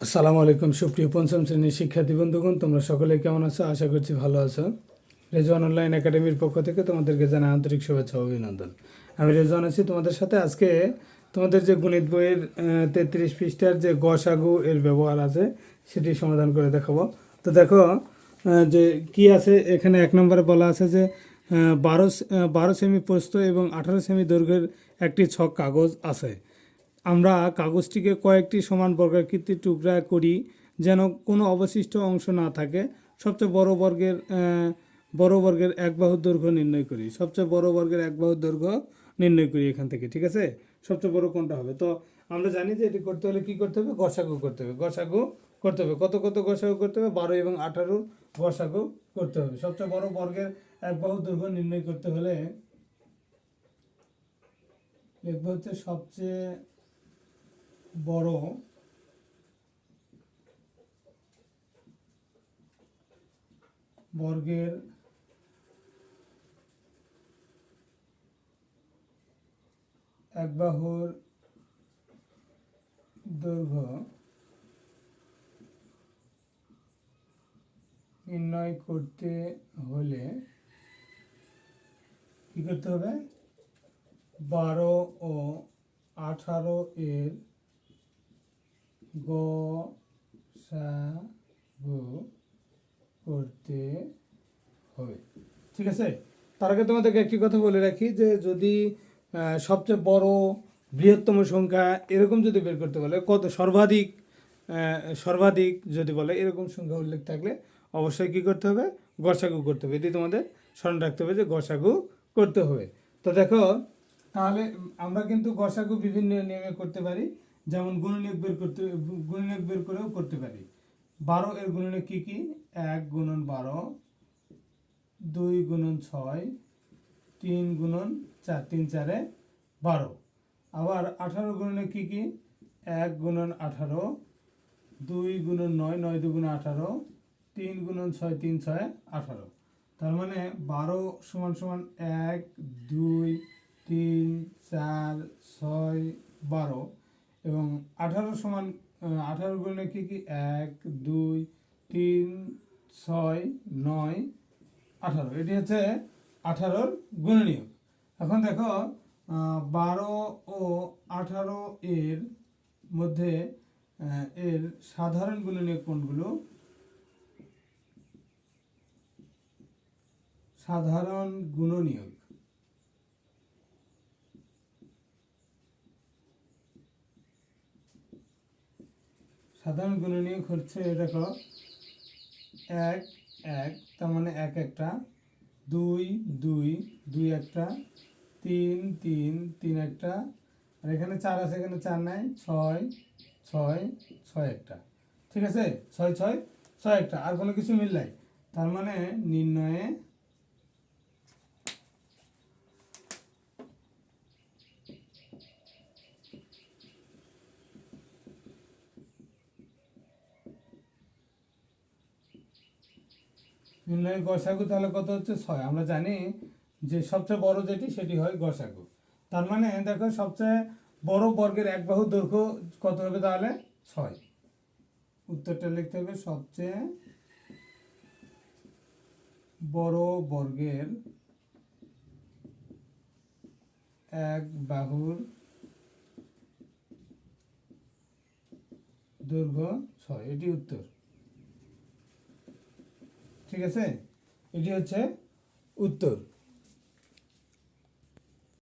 আসসালামু আলাইকুম, সুপ্রিয় পঞ্চম শ্রেণির শিক্ষার্থী বন্ধুগণ, তোমরা সকলে কেমন আছো? আশা করছি ভালো আছো। রেজওয়ান অনলাইন একাডেমির পক্ষ থেকে তোমাদেরকে জানাই আন্তরিক শুভেচ্ছা অভিনন্দন। আমি রেজওয়ান আছি তোমাদের সাথে। আজকে তোমাদের যে গণিত বইয়ের তেত্রিশ পৃষ্ঠার যে গসাগু এর ব্যবহার আছে, সেটি সমাধান করে দেখাবো। তো দেখো যে কি আছে, এখানে এক নম্বরে বলা আছে যে বারো বারো সেমি প্রস্থ এবং আঠারো সেমি দৈর্ঘ্যের একটি ছক কাগজ আছে। আমরা কাগজটিকে কয়েকটি সমান বর্গাকৃতি টুকরা করি, যেন কোনো অবশিষ্ট অংশ না থাকে। সবচেয়ে বড় বর্গের বড় বর্গের এক বাহুর দৈর্ঘ্য নির্ণয় করি। সবচেয়ে বড় বর্গের এক বাহুর দৈর্ঘ্য নির্ণয় করি এখান থেকে, ঠিক আছে? সবচেয়ে বড় কোনটা হবে? তো আমরা জানি যে এটি করতে হলে কি করতে হবে? গসাগু করতে হবে। গসাগু করতে হবে। কত কত গসাগু করতে হবে? বারো এবং আঠারো গসাগু করতে হবে। সবচেয়ে বড় বর্গের এক বাহু দৈর্ঘ্য নির্ণয় করতে হলে লিখব হচ্ছে সবচেয়ে বড়। বর্গের এক বাহুর দৈর্ঘ্য নির্ণয় করতে হলে কি করতে হবে? বারো ও আঠারো এর গু করতে হবে। ঠিক আছে? তার আগে তোমাদেরকে একটি কথা বলে রাখি যে, যদি সবচেয়ে বড় বৃহত্তম সংখ্যা এরকম যদি বের করতে বলে, কত সর্বাধিক সর্বাধিক যদি বলে, এরকম সংখ্যা উল্লেখ থাকলে অবশ্যই কী করতে হবে? গসাগু করতে হবে। এটি তোমাদের স্মরণ রাখতে হবে যে, গসাগু করতে হবে। তো দেখো, তাহলে আমরা কিন্তু গসাগু বিভিন্ন নিয়মে করতে পারি। যেমন গুণনীয়ক বের করতে, গুণনীয়ক বের করেও করতে পারি। বারো এর গুণনীয়ক কি কি? এক গুণন বারো, দুই গুণন ছয়, তিন গুণন চার, তিন চারে বারো। আবার আঠারো গুণনে কি কি? এক গুণন আঠারো, দুই গুণন নয় নয় দুগুণ আঠারো, তিন গুণন ছয়, তিন ছয় আঠারো। তার মানে বারো সমান সমান এক, দুই, তিন, চার, ছয়, বারো। এবং আঠারো সমান আঠারো গুণে কী কী? এক, দুই, তিন, ছয়, নয়, আঠারো। এটি হচ্ছে আঠারোর গুণনীয়ক। এখন দেখো বারো ও আঠারো এর মধ্যে এর সাধারণ গুণনীয়ক কোনগুলো? সাধারণ গুণনীয়ক। সাধারণ গুণনীয়ক হচ্ছে দেখো এক এক, তার মানে এক একটা, দুই দুই দুই একটা, তিন তিন তিন একটা, আর এখানে চার আছে, এখানে চার নাই, ছয় ছয় ছয় একটা, ঠিক আছে? ছয় ছয় ছয় একটা, আর কোনো কিছু মিল নাই, তার মানে নির্ণয়ে নির্ণয় গসাগু তাহলে কত হচ্ছে? ছয়। আমরা জানি যে সবচেয়ে বড় যেটি, সেটি হয় গসাগু। তার মানে দেখো, সবচেয়ে বড় বর্গের এক বাহু দৈর্ঘ্য কত হবে তাহলে? ছয়। উত্তরটা লিখতে হবে, সবচেয়ে বড় বর্গের এক বাহুর দৈর্ঘ্য ছয়। এটি উত্তর। ঠিক আছে? এটি হচ্ছে উত্তর।